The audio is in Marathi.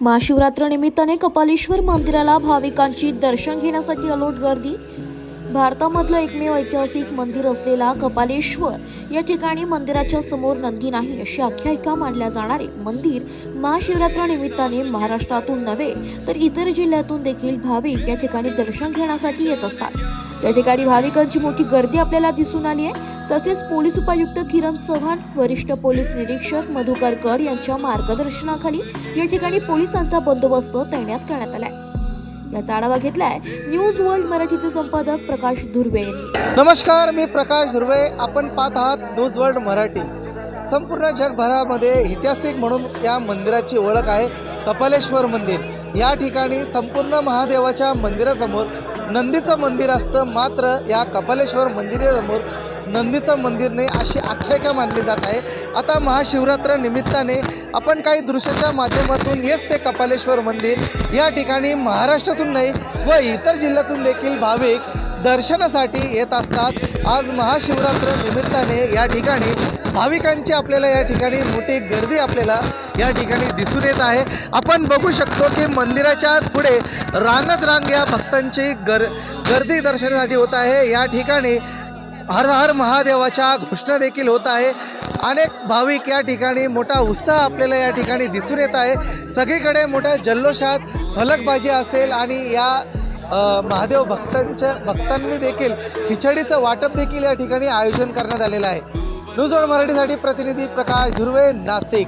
महाशिवरात्र निमित्ताने कपालेश्वर मंदिराला भाविकांची दर्शन घेण्यासाठी अलोट गर्दी. भारतामधलं एकमेव ऐतिहासिक मंदिर असलेला कपालेश्वर या ठिकाणी मंदिराच्या समोर नंदी नाही अशी आख्यायिका मानल्या जाणारे. मंदिर महाशिवरात्र निमित्ताने महाराष्ट्रातून नव्हे तर इतर जिल्ह्यातून देखील भाविक या ठिकाणी दर्शन घेण्यासाठी येत असतात. या ठिकाणी भाविकांची मोठी गर्दी आपल्याला दिसून आली आहे. तसेच पोलीस उपायुक्त किरण चव्हाण वरिष्ठ पोलीस निरीक्षक मधुकर कड यांच्या मार्गदर्शनाखाली या ठिकाणी पोलिसांचा बंदोबस्त तैनात करण्यात आलाय. याचा आढावा घेतलाय न्यूज वर्ल्ड मराठीचे संपादक प्रकाश धुर्वे यांनी. नमस्कार मी प्रकाश धुर्वे. आपण पाहत आहात न्यूज वर्ल्ड मराठी. संपूर्ण जगभरामध्ये ऐतिहासिक म्हणून या मंदिराची ओळख आहे कपालेश्वर मंदिर. या ठिकाणी संपूर्ण महादेवाच्या मंदिरासमोर नंदीचं मंदिर असतं मात्र या कपालेश्वर मंदिरासमोर नंदीचं मंदिर नाही अशी आख्यायिका मानली जात आहे. आता महाशिवरात्र निमित्ताने आपण काही दृश्याच्या माध्यमातून हेच ते कपालेश्वर मंदिर या ठिकाणी महाराष्ट्रातून नाही व इतर जिल्ह्यातून देखील भाविक दर्शनासाठी येत असतात. आज महाशिवरात्र निमित्ताने या ठिकाणी भाविकांची आपल्याला या ठिकाणी मोठी गर्दी आपल्याला या ठिकाणी दिसून येत आहे. आपण बघू शकतो की मंदिराच्या पुढे रांगच रांग या भक्तांची गर गर्दी दर्शनासाठी होत आहे. या ठिकाणी हर हर महादेवाच्या घोषणा देखील होत आहे. अनेक भाविक या ठिकाणी मोठा उत्साह आपल्याला या ठिकाणी दिसून येत आहे. सगळीकडे मोठ्या जल्लोषात फलकबाजी असेल आणि या महादेव भक्तांच्या भक्तांनी देखील खिचडीचं वाटप देखील या ठिकाणी आयोजन करण्यात आलेलं आहे. न्यूज वन मराठीसाठी प्रतिनिधी प्रकाश धुर्वे नाशिक.